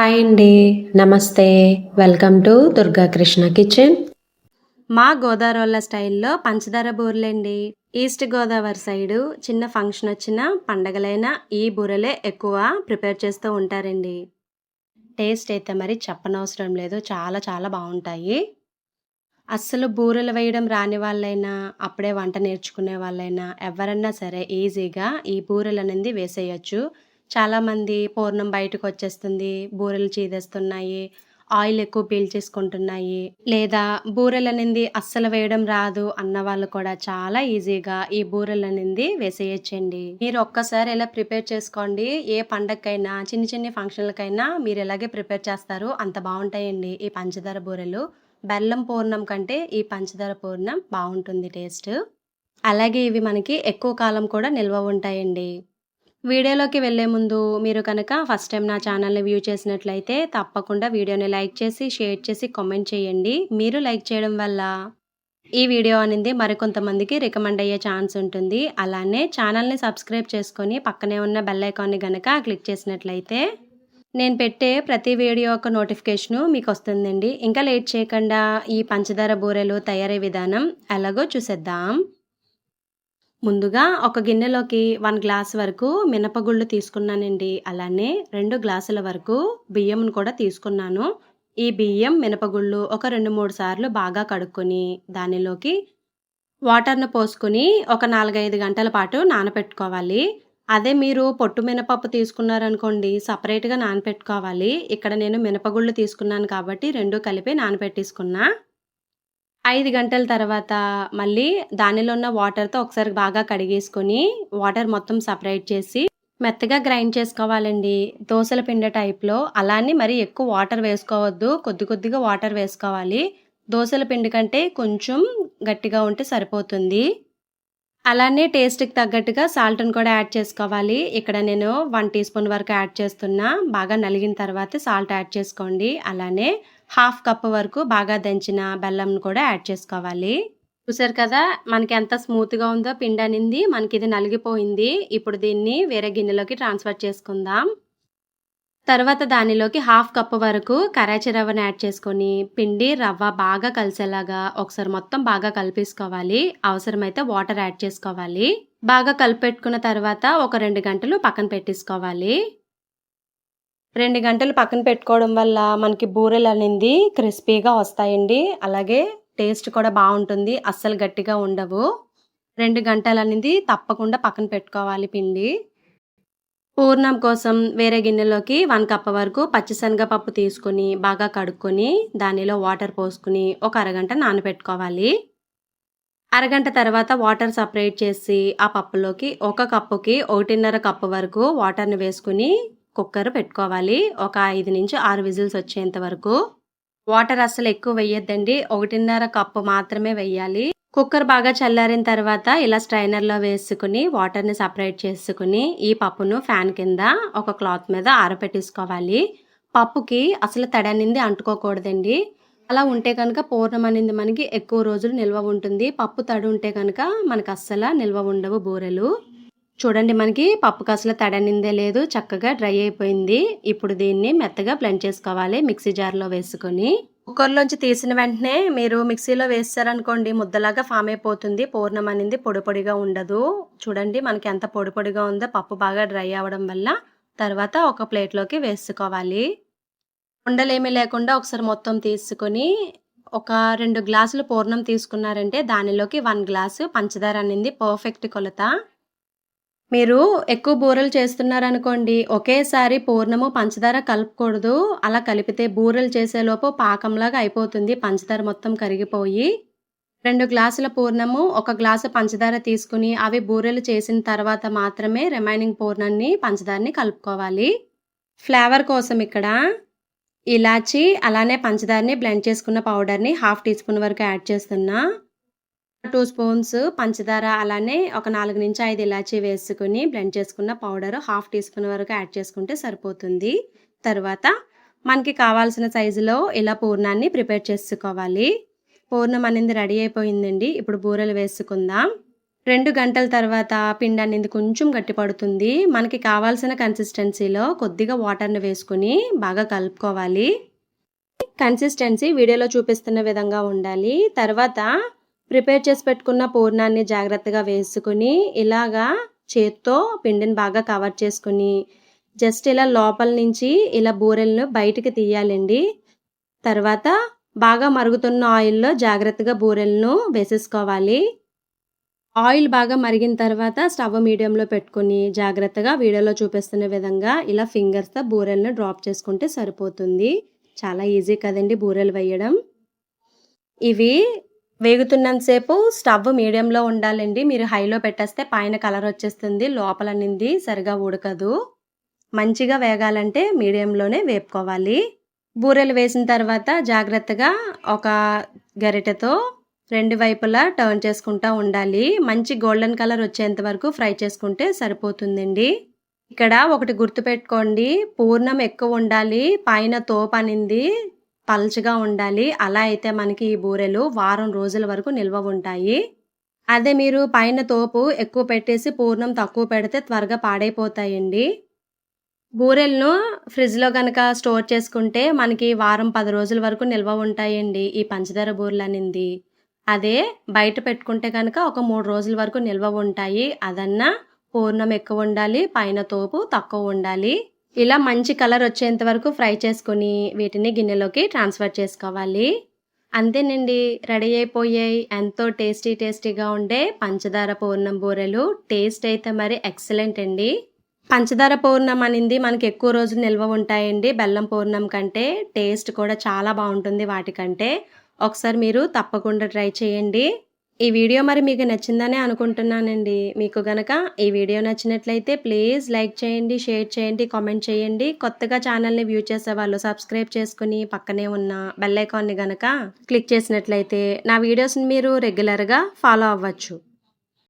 Hi అండి. నమస్తే. Welcome to Durga Krishna kitchen. మా గోదావరిల స్టైల్లో పంచదార బూరెలండి. ఈస్ట్ గోదావరి సైడు చిన్న ఫంక్షన్ వచ్చిన పండగలైన ఈ బూరెలే ఎక్కువ ప్రిపేర్ చేస్తూ ఉంటారండి. టేస్ట్ అయితే మరి చెప్పనవసరం లేదు. చాలా చాలా బాగుంటాయి. అస్సలు బూరెలు వేయడం రాని వాళ్ళైనా అప్పుడే వంట నేర్చుకునే వాళ్ళైనా ఎవరన్నా సరే ఈజీగా ఈ బూరెలు అనేది వేసేయచ్చు. చాలామంది పూర్ణం బయటకు వచ్చేస్తుంది బూరెలు చీదేస్తున్నాయి ఆయిల్ ఎక్కువ పీల్చేసుకుంటున్నాయి లేదా బూరెలు అనేది అస్సలు వేయడం రాదు అన్న వాళ్ళు కూడా చాలా ఈజీగా ఈ బూరెలు అనేది వేసేయచ్చండి. మీరు ఒక్కసారి ఇలా ప్రిపేర్ చేసుకోండి ఏ పండగకైనా చిన్న చిన్న ఫంక్షన్లకైనా మీరు ఎలాగే ప్రిపేర్ చేస్తారు అంత బాగుంటాయండి ఈ పంచదార బూరెలు. బెల్లం పూర్ణం కంటే ఈ పంచదార పూర్ణం బాగుంటుంది టేస్ట్. అలాగే ఇవి మనకి ఎక్కువ కాలం కూడా నిల్వ ఉంటాయండి. వీడియోలోకి వెళ్ళే ముందు మీరు కనుక ఫస్ట్ టైం నా ఛానల్ని వ్యూ చేసినట్లయితే తప్పకుండా వీడియోని లైక్ చేసి షేర్ చేసి కామెంట్ చేయండి. మీరు లైక్ చేయడం వల్ల ఈ వీడియో అనేది మరికొంతమందికి రికమెండ్ అయ్యే ఛాన్స్ ఉంటుంది. అలానే ఛానల్ని సబ్స్క్రైబ్ చేసుకొని పక్కనే ఉన్న బెల్ ఐకాన్ని కనుక క్లిక్ చేసినట్లయితే నేను పెట్టే ప్రతి వీడియో యొక్క నోటిఫికేషను మీకు వస్తుందండి. ఇంకా లేట్ చేయకుండా ఈ పంచదార బూరెలు తయారీ విధానం ఎలాగో చూసేద్దాం. ముందుగా ఒక గిన్నెలోకి వన్ గ్లాస్ వరకు మినపగుళ్ళు తీసుకున్నానండి. అలానే రెండు గ్లాసుల వరకు బియ్యంను కూడా తీసుకున్నాను. ఈ బియ్యం మినపగుళ్ళు ఒక రెండు మూడు సార్లు బాగా కడుక్కొని దానిలోకి వాటర్ను పోసుకుని ఒక నాలుగైదు గంటల పాటు నానపెట్టుకోవాలి. అదే మీరు పొట్టు మినపప్పు తీసుకున్నారనుకోండి సపరేట్గా నానపెట్టుకోవాలి. ఇక్కడ నేను మినపగుళ్ళు తీసుకున్నాను కాబట్టి రెండు కలిపి నానపెట్టేసుకున్నా. ఐదు గంటల తర్వాత మళ్ళీ దానిలో ఉన్న వాటర్తో ఒకసారి బాగా కడిగేసుకొని వాటర్ మొత్తం సపరేట్ చేసి మెత్తగా గ్రైండ్ చేసుకోవాలండి. దోశల పిండి టైప్లో. అలానే మరి ఎక్కువ వాటర్ వేసుకోవద్దు. కొద్ది కొద్దిగా వాటర్ వేసుకోవాలి. దోశల పిండి కంటే కొంచెం గట్టిగా ఉంటే సరిపోతుంది. అలానే టేస్ట్కి తగ్గట్టుగా సాల్ట్ని కూడా యాడ్ చేసుకోవాలి. ఇక్కడ నేను వన్ టీ స్పూన్ వరకు యాడ్ చేస్తున్నా. బాగా నలిగిన తర్వాత సాల్ట్ యాడ్ చేసుకోండి. అలానే హాఫ్ కప్ వరకు బాగా దంచిన బెల్లంను కూడా యాడ్ చేసుకోవాలి. చూసారు కదా మనకి ఎంత స్మూత్గా ఉందో పిండి అనింది మనకి ఇది నలిగిపోయింది. ఇప్పుడు దీన్ని వేరే గిన్నెలోకి ట్రాన్స్ఫర్ చేసుకుందాం. తర్వాత దానిలోకి హాఫ్ కప్ వరకు కరాచీ రవ్వను యాడ్ చేసుకొని పిండి రవ్వ బాగా కలిసేలాగా ఒకసారి మొత్తం బాగా కలిపేసుకోవాలి. అవసరమైతే వాటర్ యాడ్ చేసుకోవాలి. బాగా కలిపెట్టుకున్న తర్వాత ఒక రెండు గంటలు పక్కన పెట్టేసుకోవాలి. రెండు గంటలు పక్కన పెట్టుకోవడం వల్ల మనకి బూరెలు అనేది క్రిస్పీగా వస్తాయండి. అలాగే టేస్ట్ కూడా బాగుంటుంది. అస్సలు గట్టిగా ఉండవు. రెండు గంటలు అనేది తప్పకుండా పక్కన పెట్టుకోవాలి పిండి. పూర్ణం కోసం వేరే గిన్నెలోకి వన్ కప్ వరకు పచ్చిశనగపప్పు తీసుకొని బాగా కడుక్కొని దానిలో వాటర్ పోసుకుని ఒక అరగంట నానబెట్టుకోవాలి. అరగంట తర్వాత వాటర్ సపరేట్ చేసి ఆ పప్పులోకి ఒక కప్పుకి ఒకటిన్నర కప్పు వరకు వాటర్ని వేసుకుని కుక్కర్ పెట్టుకోవాలి. ఒక ఐదు నుంచి ఆరు విజిల్స్ వచ్చేంత వరకు. వాటర్ అసలు ఎక్కువ వేయొద్దండి. ఒకటిన్నర కప్పు మాత్రమే వేయాలి. కుక్కర్ బాగా చల్లారిన తర్వాత ఇలా స్ట్రైనర్లో వేసుకుని వాటర్ని సపరేట్ చేసుకుని ఈ పప్పును ఫ్యాన్ కింద ఒక క్లాత్ మీద ఆరపెట్టేసుకోవాలి. పప్పుకి అసలు తడనింది అంటుకోకూడదండి. అలా ఉంటే కనుక పూర్ణం అనేది మనకి ఎక్కువ రోజులు నిల్వ ఉంటుంది. పప్పు తడి ఉంటే కనుక మనకు అస్సలు నిల్వ ఉండవు బూరెలు. చూడండి మనకి పప్పు అసలు తడనిందే లేదు చక్కగా డ్రై అయిపోయింది. ఇప్పుడు దీన్ని మెత్తగా బ్లెండ్ చేసుకోవాలి మిక్సీ జార్లో వేసుకొని. కుక్కర్లోంచి తీసిన వెంటనే మీరు మిక్సీలో వేస్తారనుకోండి ముద్దలాగా ఫామ్ అయిపోతుంది పూర్ణం అనేది పొడి పొడిగా ఉండదు. చూడండి మనకి ఎంత పొడి పొడిగా ఉందో పప్పు బాగా డ్రై అవ్వడం వల్ల తర్వాత ఒక ప్లేట్లోకి వేసుకోవాలి. ఉండలేమీ లేకుండా ఒకసారి మొత్తం తీసుకొని ఒక రెండు గ్లాసులు పూర్ణం తీసుకున్నారంటే దానిలోకి వన్ గ్లాసు పంచదార అనేది పర్ఫెక్ట్ కొలత. మీరు ఎక్కువ బూరెలు చేస్తున్నారనుకోండి ఒకేసారి పూర్ణము పంచదార కలపకూడదు. అలా కలిపితే బూరెలు చేసేలోపు పాకంలాగా అయిపోతుంది పంచదార మొత్తం కరిగిపోయి. రెండు గ్లాసుల పూర్ణము ఒక గ్లాసు పంచదార తీసుకుని అవి బూరెలు చేసిన తర్వాత మాత్రమే రిమైనింగ్ పూర్ణాన్ని పంచదారని కలుపుకోవాలి. ఫ్లేవర్ కోసం ఇక్కడ ఇలాచి అలానే పంచదారని బ్లెండ్ చేసుకున్న పౌడర్ని హాఫ్ టీ స్పూన్ వరకు యాడ్ చేస్తున్నా. టూ స్పూన్స్ పంచదార అలానే ఒక నాలుగు నుంచి ఐదు ఇలాచీ వేసుకుని బ్లెండ్ చేసుకున్న పౌడర్ హాఫ్ టీ స్పూన్ వరకు యాడ్ చేసుకుంటే సరిపోతుంది. తర్వాత మనకి కావాల్సిన సైజులో ఇలా పూర్ణాన్ని ప్రిపేర్ చేసుకోవాలి. పూర్ణం అనేది రెడీ అయిపోయిందండి. ఇప్పుడు బూరెలు వేసుకుందాం. రెండు గంటల తర్వాత పిండి అనేది కొంచెం గట్టిపడుతుంది మనకి కావాల్సిన కన్సిస్టెన్సీలో కొద్దిగా వాటర్ని వేసుకుని బాగా కలుపుకోవాలి. కన్సిస్టెన్సీ వీడియోలో చూపిస్తున్న విధంగా ఉండాలి. తర్వాత ప్రిపేర్ చేసి పెట్టుకున్న పూర్ణాన్ని జాగ్రత్తగా వేసుకుని ఇలాగా చేత్తో పిండిని బాగా కవర్ చేసుకుని జస్ట్ ఇలా లోపల నుంచి ఇలా బూరెలను బయటికి తీయాలండి. తర్వాత బాగా మరుగుతున్న ఆయిల్లో జాగ్రత్తగా బూరెలను వేసేసుకోవాలి. ఆయిల్ బాగా మరిగిన తర్వాత స్టవ్ మీడియంలో పెట్టుకుని జాగ్రత్తగా వీడియోలో చూపిస్తున్న విధంగా ఇలా ఫింగర్స్తో బూరెలను డ్రాప్ చేసుకుంటే సరిపోతుంది. చాలా ఈజీ కదండి బూరెలు వేయడం. ఇవి వేగుతున్నంతసేపు స్టవ్ మీడియంలో ఉండాలండి. మీరు హైలో పెట్టేస్తే పైన కలర్ వచ్చేస్తుంది. లోపల నింది సరిగా ఉడకదు. మంచిగా వేగాలంటే మీడియంలోనే వేపుకోవాలి. బూరెలు వేసిన తర్వాత జాగ్రత్తగా ఒక గరిటెతో రెండు వైపులా టర్న్ చేసుకుంటూ ఉండాలి. మంచి గోల్డెన్ కలర్ వచ్చేంత వరకు ఫ్రై చేసుకుంటే సరిపోతుందండి. ఇక్కడ ఒకటి గుర్తుపెట్టుకోండి. పూర్ణం ఎక్కువ ఉండాలి. పైన తోపనింది పల్చగా ఉండాలి. అలా అయితే మనకి ఈ బూరెలు వారం రోజుల వరకు నిల్వ ఉంటాయి. అదే మీరు పైన తోపు ఎక్కువ పెట్టేసి పూర్ణం తక్కువ పెడితే త్వరగా పాడైపోతాయండి. బూరెలను ఫ్రిడ్జ్లో కనుక స్టోర్ చేసుకుంటే మనకి వారం పది రోజుల వరకు నిల్వ ఉంటాయండి ఈ పంచదార బూరెలు అనింది. అదే బయట పెట్టుకుంటే కనుక ఒక మూడు రోజుల వరకు నిల్వ ఉంటాయి. అదన్నా పూర్ణం ఎక్కువ ఉండాలి పైన తోపు తక్కువ ఉండాలి. ఇలా మంచి కలర్ వచ్చేంత వరకు ఫ్రై చేసుకుని వీటిని గిన్నెలోకి ట్రాన్స్ఫర్ చేసుకోవాలి. అంతేనండి రెడీ అయిపోయాయి. ఎంతో టేస్టీ టేస్టీగా ఉండే పంచదార పూర్ణం బూరెలు. టేస్ట్ అయితే మరి ఎక్సలెంట్ అండి. పంచదార పూర్ణం అనేది మనకి ఎక్కువ రోజులు నిల్వ ఉంటాయండి. బెల్లం పూర్ణం కంటే టేస్ట్ కూడా చాలా బాగుంటుంది వాటికంటే. ఒకసారి మీరు తప్పకుండా ట్రై చేయండి. ఈ వీడియో మరి మీకు నచ్చిందనే అనుకుంటున్నానండి. మీకు గనక ఈ వీడియో నచ్చినట్లయితే ప్లీజ్ లైక్ చేయండి షేర్ చేయండి కామెంట్ చేయండి. కొత్తగా ఛానల్ని వ్యూ చేసే వాళ్ళు సబ్స్క్రైబ్ చేసుకుని పక్కనే ఉన్న బెల్ ఐకాన్ని గనక క్లిక్ చేసినట్లయితే నా వీడియోస్ని మీరు రెగ్యులర్గా ఫాలో అవ్వచ్చు.